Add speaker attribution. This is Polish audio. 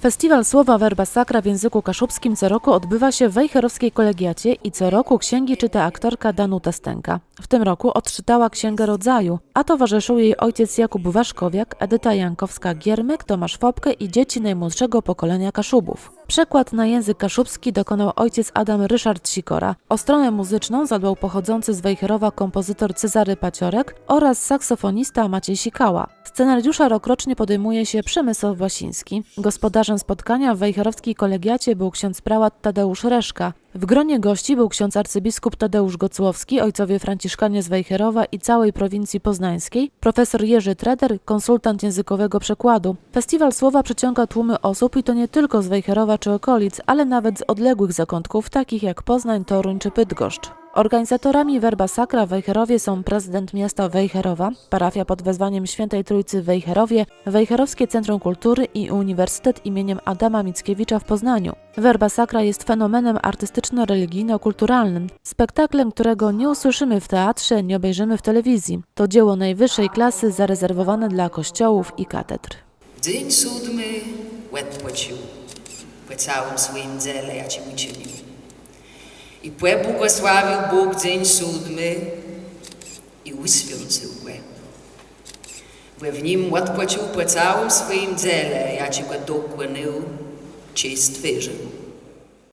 Speaker 1: Festiwal Słowa Verba Sacra w języku kaszubskim co roku odbywa się w Wejherowskiej Kolegiacie i co roku księgi czyta aktorka Danuta Stęka. W tym roku odczytała Księgę Rodzaju, a towarzyszył jej ojciec Jakub Waszkowiak, Edyta Jankowska-Giermek, Tomasz Fopkę i dzieci najmłodszego pokolenia Kaszubów. Przekład na język kaszubski dokonał ojciec Adam Ryszard Sikora. O stronę muzyczną zadbał pochodzący z Wejherowa kompozytor Cezary Paciorek oraz saksofonista Maciej Sikała. Scenariusza rokrocznie podejmuje się Przemysław Wasiński. Gospodarzem spotkania w wejherowskiej kolegiacie był ksiądz prałat Tadeusz Reszka. W gronie gości był ksiądz arcybiskup Tadeusz Gocłowski, ojcowie franciszkanie z Wejherowa i całej prowincji poznańskiej, profesor Jerzy Treder, konsultant językowego przekładu. Festiwal Słowa przyciąga tłumy osób i to nie tylko z Wejherowa czy okolic, ale nawet z odległych zakątków, takich jak Poznań, Toruń czy Bydgoszcz. Organizatorami Werba Sacra w Wejherowie są prezydent miasta Wejherowa, parafia pod wezwaniem Świętej Trójcy Wejherowie, Wejherowskie Centrum Kultury i Uniwersytet imieniem Adama Mickiewicza w Poznaniu. Werba Sacra jest fenomenem artystyczno-religijno-kulturalnym, spektaklem, którego nie usłyszymy w teatrze, nie obejrzymy w telewizji. To dzieło najwyższej klasy zarezerwowane dla kościołów i katedr.
Speaker 2: Dzień siódmy łeb po całym swoim dziele ja uczynił. I płe błogosławił Bóg dzień siódmy i uświęcił go. Bo w nim odpłacił po całym swoim dziele, ja ci go dokłonił, ci stworzył.